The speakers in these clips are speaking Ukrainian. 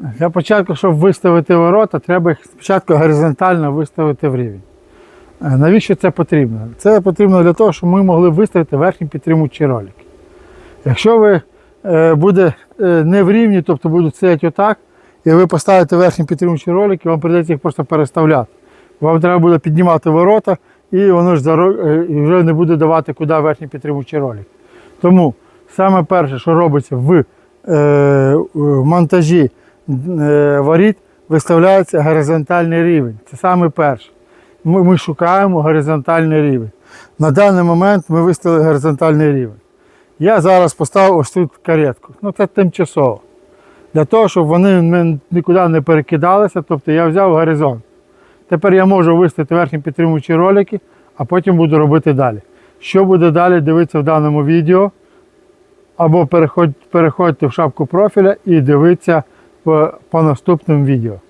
Для початку, щоб виставити ворота, треба їх спочатку горизонтально виставити в рівень. Е, Навіщо це потрібно? Це потрібно для того, щоб ми могли виставити верхні підтримуючі ролики. Якщо ви е, буде е, не в рівні, тобто будуть стояти отак, і ви поставите верхні підтримуючі ролики, вам прийдеться їх просто переставляти. Вам треба буде піднімати ворота, і воно ж вже не буде давати куди верхні підтримуючі ролики. Тому саме перше, що робиться в, монтажі воріт, виставляється горизонтальний рівень. Це саме перше. Ми, ми шукаємо горизонтальний рівень. На даний момент ми виставили горизонтальний рівень. Я зараз поставив ось тут каретку. Ну це тимчасово. Для того, щоб вони нікуди не перекидалися, тобто я взяв горизонт. Тепер я можу виставити верхні підтримуючі ролики, а потім буду робити далі. Що буде далі, дивитися в даному відео. Або переходь, переходьте в шапку профіля і дивіться по, по наступним відео.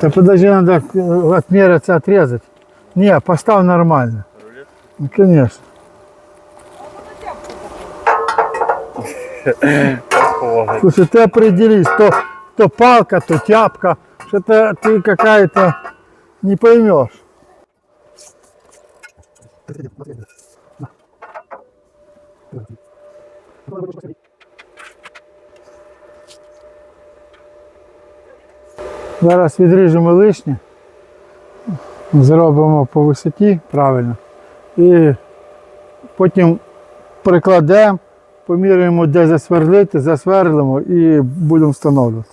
Да подожди, надо отмериться, отрезать. Не, поставь нормально. Ну, конечно. Слушай, ты определись, то, то палка, то тяпка. Что-то ты какая-то не поймешь. Зараз відріжемо лишнє, зробимо по висоті правильно. І потім прикладемо, поміряємо, де засверлити, засверлимо і будемо встановлювати.